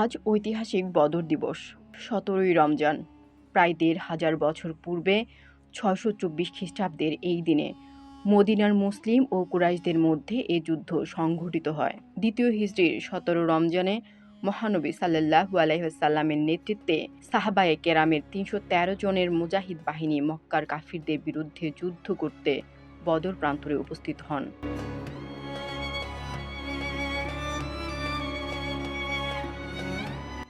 আজ ঐতিহাসিক বদর দিবস, সতেরোই রমজান। প্রায় দেড় হাজার বছর পূর্বে ছয়শো চব্বিশ খ্রিস্টাব্দের এই দিনে মদিনার মুসলিম ও কুরাইশদের মধ্যে এ যুদ্ধ সংঘটিত হয়। দ্বিতীয় হিজড়ির সতেরো রমজানে মহানবী সাল্লাহু আলাইসাল্লামের নেতৃত্বে সাহাবায়ে কেরামের তিনশো তেরো জনের মুজাহিদ বাহিনী মক্কার কাফিরদের বিরুদ্ধে যুদ্ধ করতে বদর প্রান্তরে উপস্থিত হন।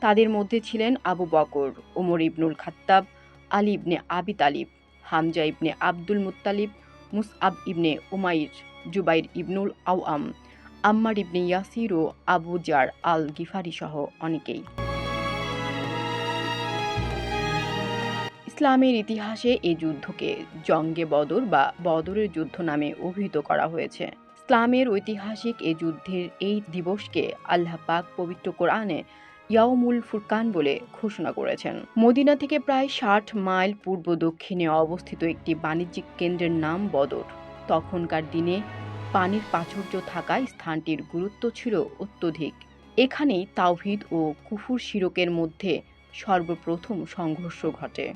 তাদের মধ্যে ছিলেন আবু বকর, ওমর ইবনুল Khattab, Ali ibn Abi Talib, Hamza ibn Abdul Muttalib, Musab ibn Umair, Zubair ibnul Awwam, Ammar ibn Yasir ও আবু জার আল গিফারি সহ অনেকেই। ইসলামের ইতিহাসে এই যুদ্ধকে জঙ্গে বদর বা বদরের যুদ্ধ নামে অভিহিত করা হয়েছে। ইসলামের ঐতিহাসিক এই যুদ্ধের এই দিবসকে আল্লাহ পাক পবিত্র কোরআনে ইয়াউমুল ফুরকান বলে ঘোষণা করেছেন। মদিনা থেকে প্রায় ষাট মাইল পূর্ব দক্ষিণে অবস্থিত একটি বাণিজ্যিক কেন্দ্রের নাম বদর। তখনকার দিনে পানির প্রাচুর্য থাকায় স্থানটির গুরুত্ব ছিল অত্যধিক। এখানেই তাওহিদ ও কুফুর শিরকের মধ্যে সর্বপ্রথম সংঘর্ষ ঘটে।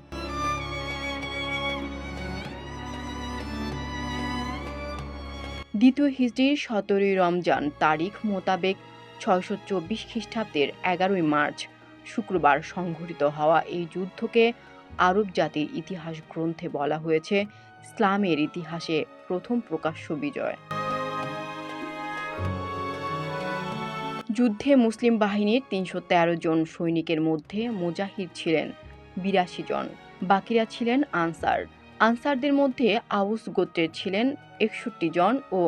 দ্বিতীয় হিজড়ির সতেরোই রমজান তারিখ মোতাবেক ছয়শো চব্বিশ খ্রিস্টাব্দের এগারোই মার্চ, শুক্রবার সংঘটিত হওয়া এই যুদ্ধকে আরব জাতির ইতিহাস গ্রন্থে বলা হয়েছে ইসলামের ইতিহাসে প্রথম প্রকাশ্য বিজয়। যুদ্ধে মুসলিম বাহিনীর তিনশো তেরো জন সৈনিকের মধ্যে মুজাহিদ ছিলেন বিরাশি জন, বাকিরা ছিলেন আনসার। আনসারদের মধ্যে আউস গোত্রের ছিলেন একষট্টি জন ও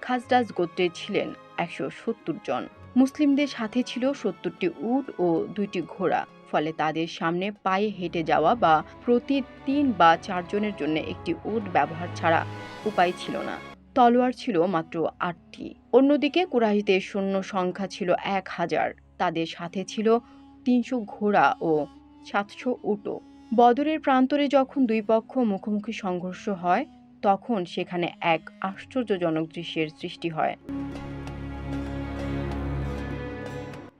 খাজরাজ গোত্রের ছিলেন একশো সত্তর জন। মুসলিমদের সাথে ছিল সত্তরটি উট ও দুইটি ঘোড়া, ফলে তাদের সামনে পায়ে হেঁটে যাওয়া বা প্রতি তিন বা চারজনের জন্য একটি উট ব্যবহার ছাড়া উপায় ছিল না। তলোয়ার ছিল মাত্র আটটি। অন্যদিকে কুরাইশদের সৈন্য সংখ্যা ছিল এক হাজার। তাদের সাথে ছিল তিনশো ঘোড়া ও সাতশো উটো বদরের প্রান্তরে যখন দুই পক্ষ মুখোমুখি সংঘর্ষ হয়, তখন সেখানে এক আশ্চর্যজনক দৃশ্যের সৃষ্টি হয়।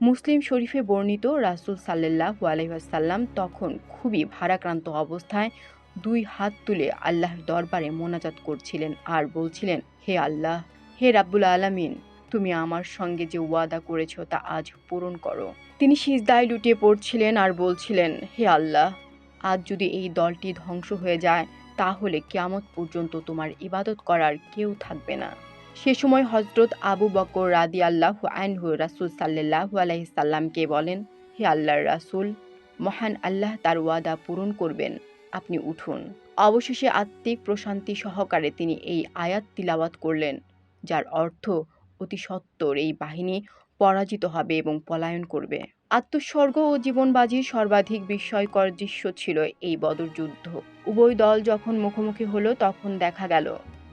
মুসলিম শরীফে বর্ণিত রাসুল সাল্লাহ আলহাসাল্লাম তখন খুবই ভারাক্রান্ত অবস্থায় দুই হাত তুলে আল্লাহর দরবারে মোনাজাত করছিলেন আর বলছিলেন, হে আল্লাহ, হে রাব্বুল আলামিন, তুমি আমার সঙ্গে যে ওয়াদা করেছ তা আজ পূরণ করো। তিনি সিজদায় লুটিয়ে পড়ছিলেন আর বলছিলেন, হে আল্লাহ, আজ যদি এই দলটি ধ্বংস হয়ে যায়, তাহলে কিয়ামত পর্যন্ত তোমার ইবাদত করার কেউ থাকবে না। সে সময় হজরত আবু বকর রাদি আল্লাহ আনহু রাসুল সাল্লাহ আলাইসাল্লামকে বলেন, হে আল্লাহর রাসুল, মহান আল্লাহ তার ওয়াদা পূরণ করবেন, আপনি উঠুন। অবশেষে আত্মিক প্রশান্তি সহকারে তিনি এই আয়াত তিলাওয়াত করলেন, যার অর্থ অতি সত্বর এই বাহিনী পরাজিত হবে এবং পলায়ন করবে। আত্মস্বর্গ ও জীবনবাজির সর্বাধিক বিস্ময়কর দৃশ্য ছিল এই বদর যুদ্ধ। উভয় দল যখন মুখোমুখি হলো, তখন দেখা গেল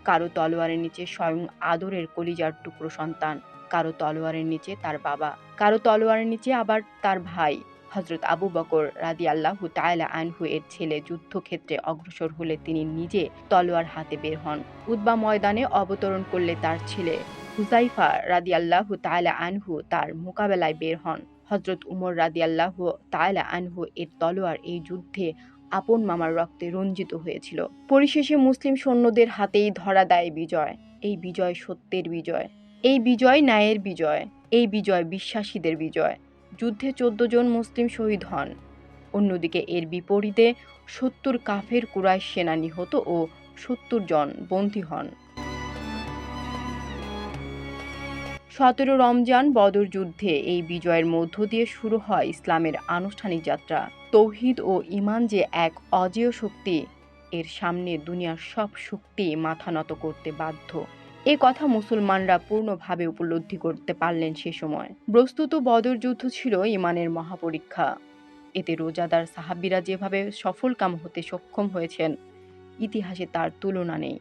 কারও তলোয়ারের নিচে স্বয়ং আদরের কলিজার টুকরো সন্তান, কারও তলোয়ারের নিচে তার বাবা, কারও তলোয়ারের নিচে আবার তার ভাই। হজরত আবু বকর রাদি আল্লাহ তায়লা আনহু এর ছেলে যুদ্ধক্ষেত্রে অগ্রসর হলে তিনি নিজে তলোয়ার হাতে বের হন। উদ্বা ময়দানে অবতরণ করলে তার ছেলে হুজাইফা রাদি আল্লাহ তায়লা আনহু তার মোকাবেলায় বের হন। হজরত উমর রাদি আল্লাহ তায়লা আনহু এর তলোয়ার এই যুদ্ধে আপন মামার রক্তে রঞ্জিত হয়েছিল। পরিশেষে মুসলিম সৈন্যদের হাতেই ধরা দেয় বিজয়। এই বিজয় সত্যের বিজয়। এই বিজয় ন্যায়ের বিজয়। এই বিজয় বিশ্বাসীদের বিজয়। যুদ্ধে চোদ্দ জন মুসলিম শহীদ হন। অন্যদিকে এর বিপরীতে সত্তর কাফের কুরাইশ সেনা নিহত ও সত্তর জন বন্দী হন। সতেরো রমজান বদর যুদ্ধে এই বিজয়ের মধ্য দিয়ে শুরু হয় ইসলামের আনুষ্ঠানিক যাত্রা। তৌহিদ ও ইমান যে এক অজেয় শক্তি, এর সামনে দুনিয়ার সব শক্তি মাথা নত করতে বাধ্য। এ কথা মুসলমানরা পূর্ণভাবে উপলব্ধি করতে পারলেন সে সময়। বস্তুত বদর যুদ্ধ ছিল ইমানের মহাপরীক্ষা। এতে রোজাদার সাহাবিরা যেভাবে সফলকাম হতে সক্ষম হয়েছেন, ইতিহাসে তার তুলনা নেই।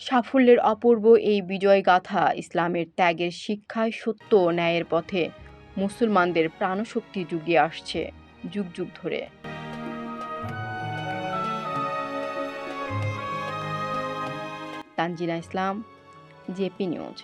সাফল্যের অপূর্ব এই বিজয় গাথা ইসলামের ত্যাগের শিক্ষায় সত্য ন্যায়ের পথে মুসলমানদের প্রাণশক্তি যুগিয়ে আসছে। যুগ যুগ ধরে। Tanzila Islam JP news.